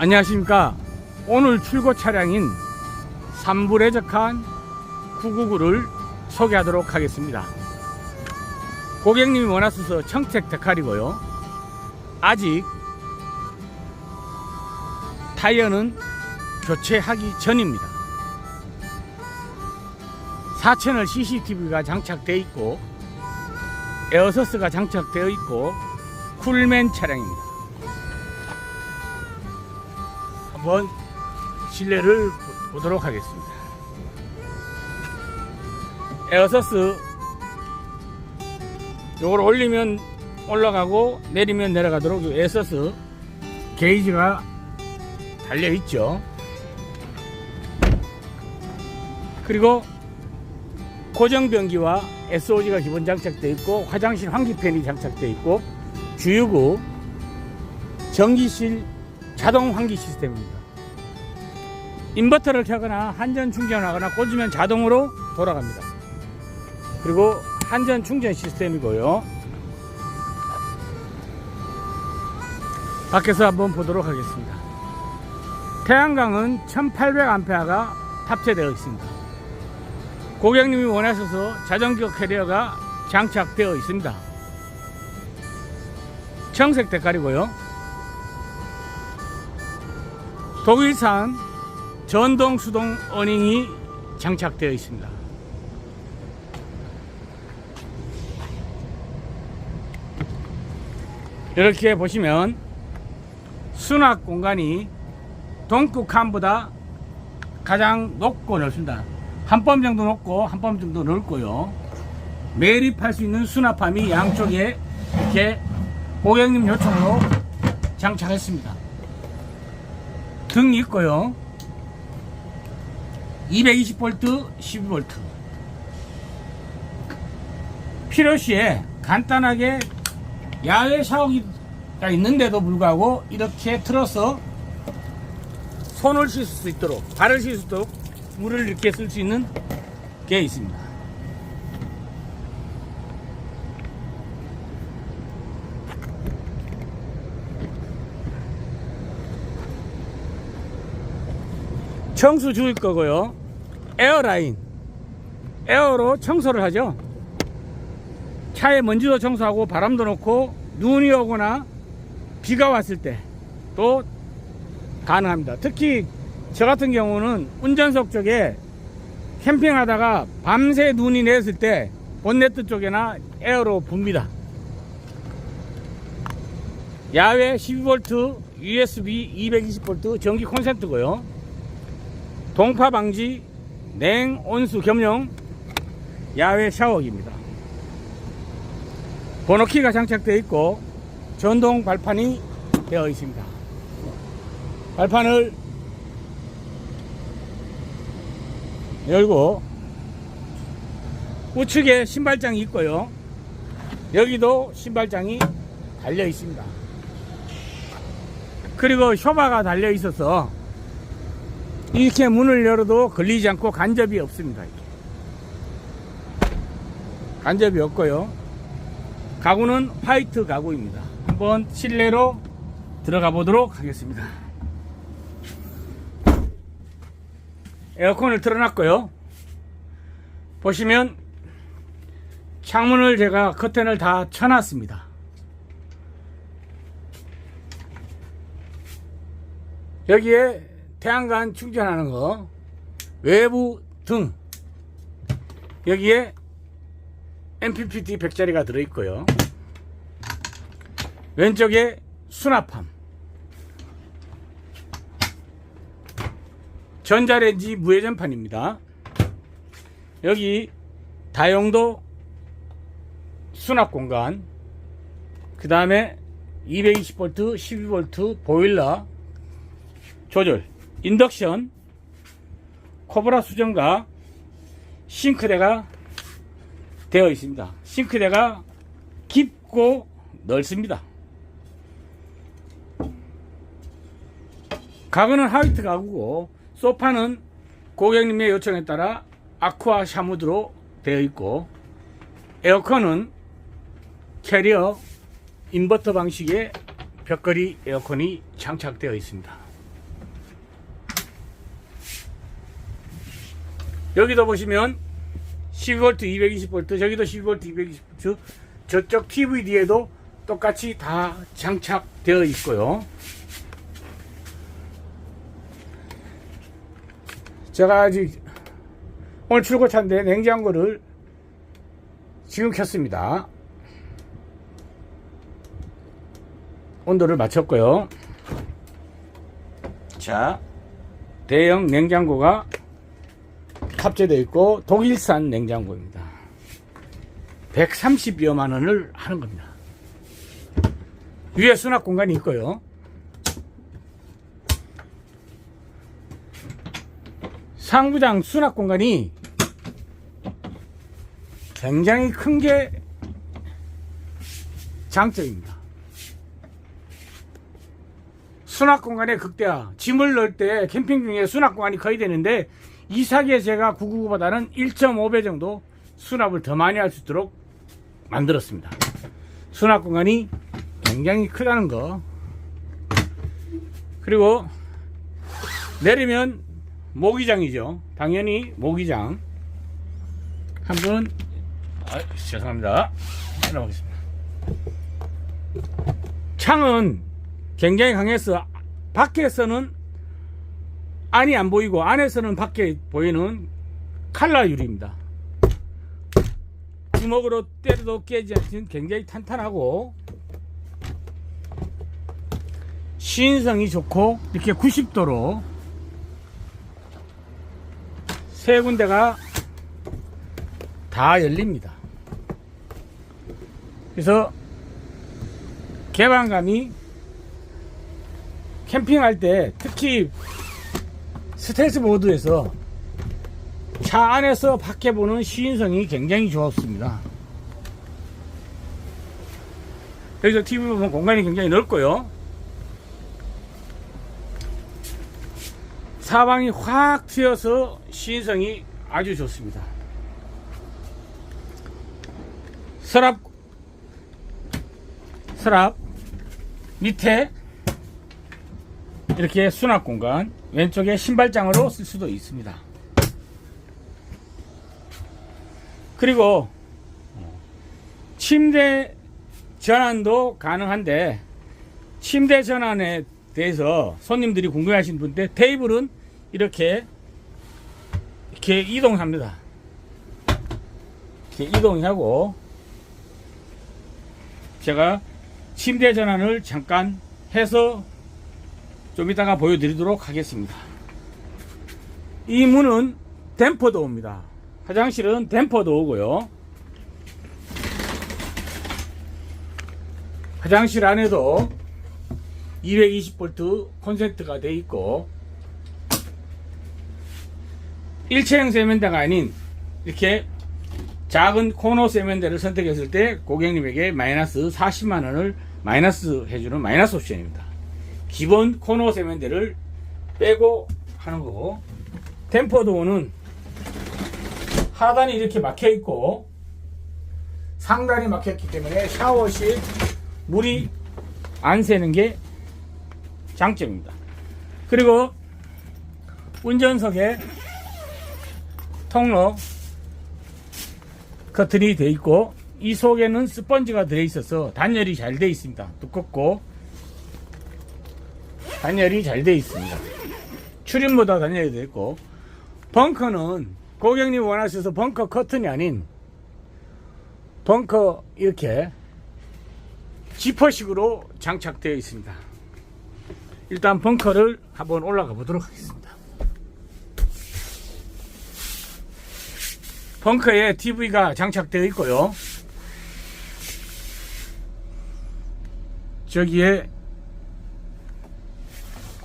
안녕하십니까. 오늘 출고 차량인 삼불해적한 999를 소개하도록 하겠습니다. 고객님이 원하셔서 청색 데칼이고요. 아직 타이어는 교체하기 전입니다. 4채널 CCTV가 장착되어 있고 에어서스가 장착되어 있고 쿨맨 차량입니다. 한번 실내를 보- 보도록 하겠습니다. 에어서스 요걸 올리면 올라가고 내리면 내려가도록 요 에어서스 게이지가 달려 있죠. 그리고 고정 변기와 SOG가 기본 장착되어 있고 화장실 환기팬이 장착되어 있고 주유구 전기실 자동 환기 시스템입니다. 인버터를 켜거나 한전 충전하거나 꽂으면 자동으로 돌아갑니다. 그리고 한전 충전 시스템이고요. 밖에서 한번 보도록 하겠습니다. 태양광은 1800A가 탑재되어 있습니다. 고객님이 원하셔서 자전거 캐리어가 장착되어 있습니다. 청색 색깔이고요. 독일산 전동 수동 어닝이 장착되어 있습니다. 이렇게 보시면 수납 공간이 동급 칸보다 가장 높고 넓습니다. 한뼘 정도 높고 한뼘 정도 넓고요. 매립할 수 있는 수납함이 양쪽에 이렇게 고객님 요청으로 장착했습니다. 등이 있고요. 220V, 12V. 필요시에 간단하게 야외 샤워기가 있는데도 불구하고 이렇게 틀어서 손을 씻을 수 있도록 발을 씻을 수 있도록 물을 이렇게 쓸 수 있는 게 있습니다. 청수 주일 거고요. 에어라인. 에어로 청소를 하죠. 차에 먼지도 청소하고 바람도 넣고 눈이 오거나 비가 왔을 때 또 가능합니다. 특히 저 같은 경우는 운전석 쪽에 캠핑하다가 밤새 눈이 내렸을 때 본네트 쪽에나 에어로 붑니다. 야외 12V USB 220V 전기 콘센트고요. 동파 방지 냉 온수 겸용 야외 샤워기입니다. 번호키가 장착되어 있고 전동 발판이 되어 있습니다. 발판을 열고 우측에 신발장이 있고요. 여기도 신발장이 달려 있습니다. 그리고 쇼바가 달려 있어서 이렇게 문을 열어도 걸리지 않고 간접이 없습니다. 이렇게. 간접이 없고요. 가구는 화이트 가구입니다. 한번 실내로 들어가 보도록 하겠습니다. 에어컨을 틀어놨고요. 보시면 창문을 제가 커튼을 다 쳐놨습니다. 여기에 태양광 충전하는 거 외부 등. 여기에 MPPT 100짜리가 들어있고요. 왼쪽에 수납함. 전자레인지 무회전판입니다. 여기 다용도 수납 공간. 그 다음에 220V 12V 보일러 조절, 인덕션, 코브라 수정과 싱크대가 되어 있습니다. 싱크대가 깊고 넓습니다. 가구는 하이트 가구고 소파는 고객님의 요청에 따라 아쿠아 샤무드로 되어 있고 에어컨은 캐리어 인버터 방식의 벽걸이 에어컨이 장착되어 있습니다. 여기도 보시면 12V 220V 저기도 12V 220V 저쪽 TVD에도 똑같이 다 장착되어 있고요. 제가 아직 오늘 출고차인데 냉장고를 지금 켰습니다. 온도를 맞췄고요. 자 대형 냉장고가 탑재되어 있고 독일산 냉장고입니다. 130여만 원을 하는 겁니다. 위에 수납 공간이 있고요. 상부장 수납 공간이 굉장히 큰 게 장점입니다. 수납 공간의 극대화. 짐을 넣을 때 캠핑 중에 수납 공간이 거의 되는데 이사기에 제가 999보다는 1.5배 정도 수납을 더 많이 할 수 있도록 만들었습니다. 수납 공간이 굉장히 크다는 거. 그리고 내리면 모기장이죠. 당연히 모기장. 한번 아, 죄송합니다. 내려보겠습니다. 창은 굉장히 강해서 밖에서는 안이 안 보이고 안에서는 밖에 보이는 칼라 유리입니다. 주먹으로 때려도 깨지 않는 굉장히 탄탄하고 시인성이 좋고 이렇게 90도로 세 군데가 다 열립니다. 그래서 개방감이 캠핑할 때 특히 스텔스 모드에서 차 안에서 밖에 보는 시인성이 굉장히 좋았습니다. 여기서 TV 보면 공간이 굉장히 넓고요. 사방이 확 트여서 시인성이 아주 좋습니다. 서랍, 서랍 밑에 이렇게 수납 공간 왼쪽에 신발장으로 쓸 수도 있습니다. 그리고 침대 전환도 가능한데 침대 전환에 대해서 손님들이 궁금해하시는 분인데 테이블은 이렇게 이렇게 이동합니다. 이렇게 이동하고 제가 침대 전환을 잠깐 해서 좀 이따가 보여드리도록 하겠습니다. 이 문은 댐퍼도어입니다. 화장실은 댐퍼도어고요. 화장실 안에도 220V 콘센트가 되어 있고 일체형 세면대가 아닌 이렇게 작은 코너 세면대를 선택했을 때 고객님에게 마이너스 40만원을 마이너스 해주는 마이너스 옵션입니다. 기본 코너 세면대를 빼고 하는 거고 템퍼도어는 하단이 이렇게 막혀 있고 상단이 막혔기 때문에 샤워 시 물이 안 새는 게 장점입니다. 그리고 운전석에 통로 커튼이 되어 있고 이 속에는 스펀지가 들어 있어서 단열이 잘 되어 있습니다. 두껍고 단열이 잘 되어 있습니다. 출입보다 단열이 되어 있고 벙커는 고객님 원하셔서 벙커 커튼이 아닌 벙커 이렇게 지퍼식으로 장착되어 있습니다. 일단 벙커를 한번 올라가 보도록 하겠습니다. 벙커에 TV가 장착되어 있고요. 저기에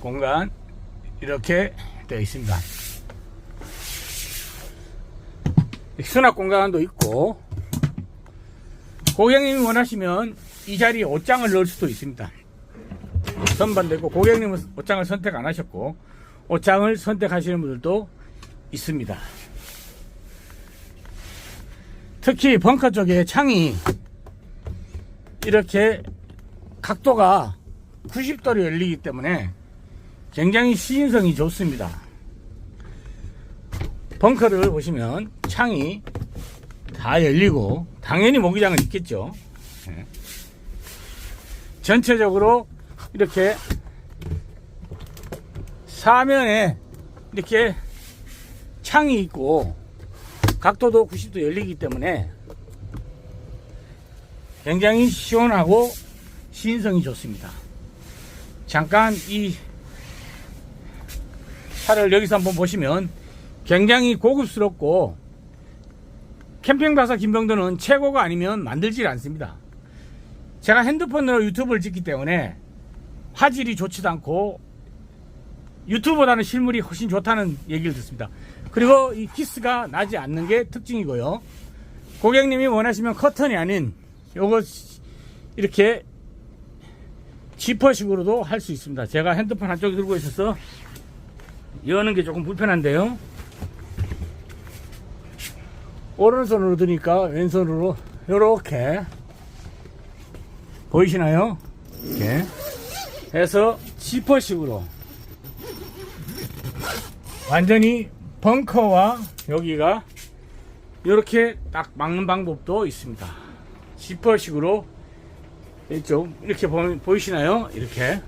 공간 이렇게 되어 있습니다. 수납 공간도 있고 고객님이 원하시면 이 자리에 옷장을 넣을 수도 있습니다. 선반되고 고객님은 옷장을 선택 안 하셨고 옷장을 선택하시는 분들도 있습니다. 특히 벙커 쪽에 창이 이렇게 각도가 90도로 열리기 때문에 굉장히 시인성이 좋습니다. 벙커를 보시면 창이 다 열리고 당연히 모기장은 있겠죠. 예. 전체적으로 이렇게 사면에 이렇게 창이 있고 각도도 90도 열리기 때문에 굉장히 시원하고 시인성이 좋습니다. 잠깐 이 차를 여기서 한번 보시면 굉장히 고급스럽고 캠핑바사 김병도는 최고가 아니면 만들질 않습니다. 제가 핸드폰으로 유튜브를 찍기 때문에 화질이 좋지도 않고 유튜브보다는 실물이 훨씬 좋다는 얘기를 듣습니다. 그리고 이 키스가 나지 않는 게 특징이고요. 고객님이 원하시면 커튼이 아닌 요거 이렇게 지퍼식으로도 할 수 있습니다. 제가 핸드폰 한쪽에 들고 있어서 여는 게 조금 불편한데요. 오른손으로 드니까 왼손으로 요렇게 보이시나요? 이렇게 해서 지퍼식으로 완전히 벙커와 여기가 이렇게 딱 막는 방법도 있습니다. 지퍼식으로 이쪽 이렇게 보, 보이시나요? 이렇게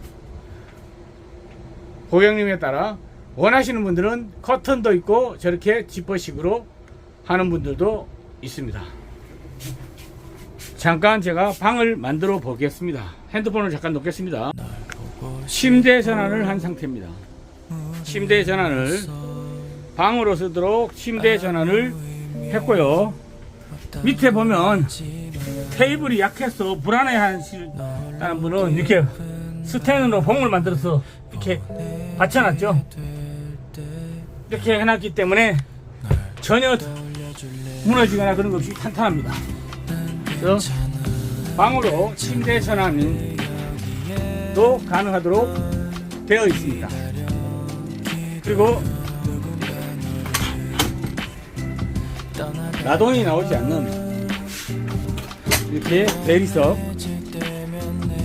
고객님에 따라 원하시는 분들은 커튼도 있고 저렇게 지퍼식으로 하는 분들도 있습니다. 잠깐 제가 방을 만들어 보겠습니다. 핸드폰을 잠깐 놓겠습니다. 침대 전환을 한 상태입니다. 침대 전환을 방으로 쓰도록 침대 전환을 했고요. 밑에 보면 테이블이 약해서 불안해 하시는 분은 이렇게 스탠으로 봉을 만들어서 이렇게 받쳐놨죠. 이렇게 해놨기 때문에 전혀 무너지거나 그런 것 없이 탄탄합니다. 그래서 방으로 침대 전환도 가능하도록 되어 있습니다. 그리고 나동이 나오지 않는 이렇게 대리석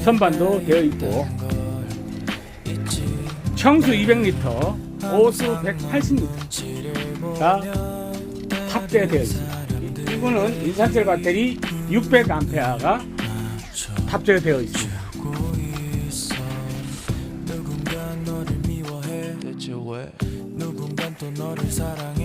선반도 되어 있고 청수 200리터, 오수 180리터가 탑재되어 있습니다. 이거는 인산철 배터리 600A가 탑재되어 있습니다. 누군가 너를 사랑해